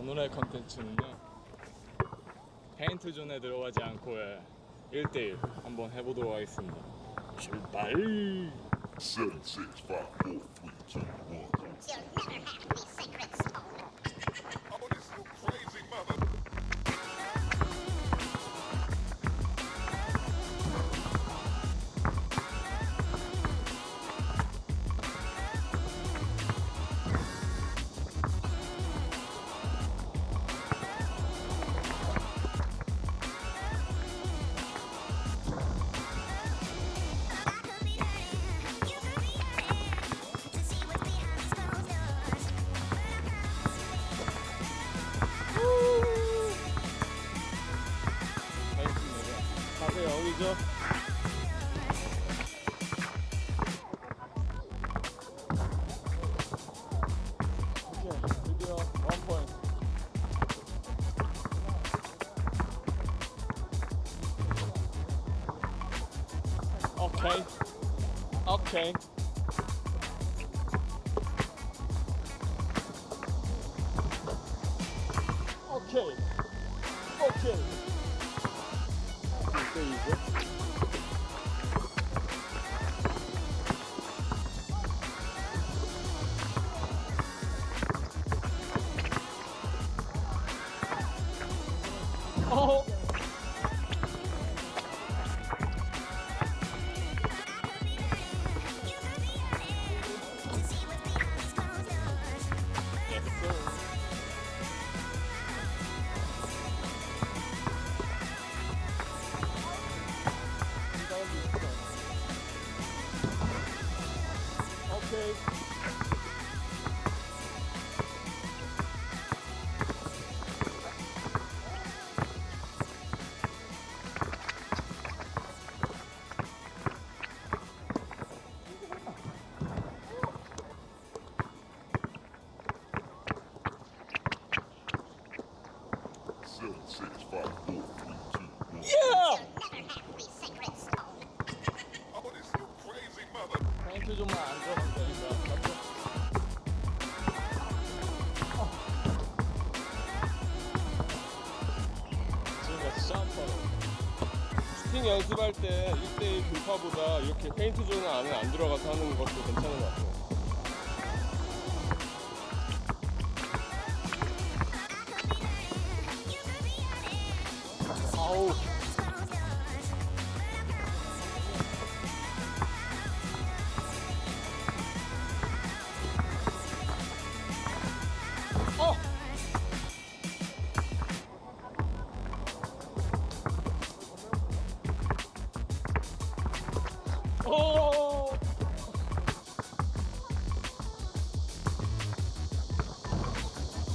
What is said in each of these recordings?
오늘의 컨텐츠는요 페인트 존에 들어가지 않고 1대1 한번 해보도록 하겠습니다 출발 Seven, six, five, four, three, two, one. You'll never have the sacred stone. You, 가세요 여기 Seven, six, five, four, three, two, one. Yeah! 페인트 좀만 안 들어가면 되니까. 지금까지 샴푸로. 스팅 연습할 때 1대1 돌파보다 이렇게 페인트 존 안에 안 들어가서 하는 것도 괜찮은 것 같아요.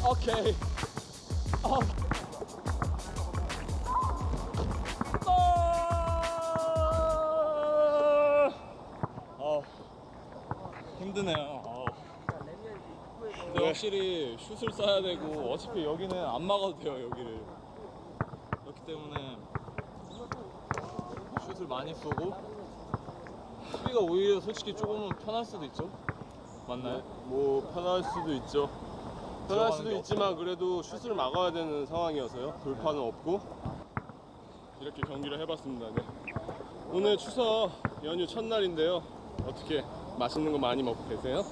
오케이. 어. 아! 어. 힘드네요. 어. 근데 확실히 슛을 쏴야 되고 어차피 여기는 안 막아도 돼요 여기를 그렇기 때문에 슛을 많이 쏘고 수비가 오히려 솔직히 조금은 편할 수도 있죠 맞나요? 뭐 편할 수도 있죠. 편할 수도 있지만 그래도 슛을 막아야 되는 상황이어서요. 돌파는 없고 이렇게 경기를 해봤습니다. 네. 오늘 추석 연휴 첫날인데요. 어떻게 맛있는 거 많이 먹고 계세요?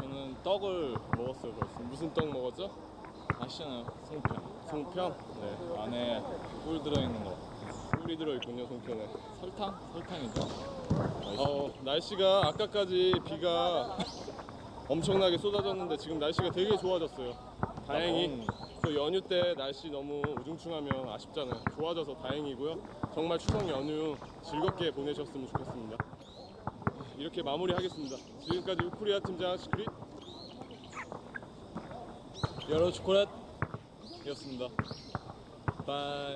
저는 떡을 먹었어요 벌써 무슨 떡 먹었죠? 아시잖아요 송편 송편? 네 안에 꿀 들어있는 거 꿀이 들어있군요, 송편에. 설탕? 설탕이죠 어, 날씨가 아까까지 비가 엄청나게 쏟아졌는데 지금 날씨가 되게 좋아졌어요. 다행히 또 연휴 때 날씨 너무 우중충하면 아쉽잖아요. 좋아져서 다행이고요. 정말 추석 연휴 즐겁게 보내셨으면 좋겠습니다. 이렇게 마무리하겠습니다. 지금까지 우쿠리아 팀장 시크릿 여러 초콜릿이었습니다 바이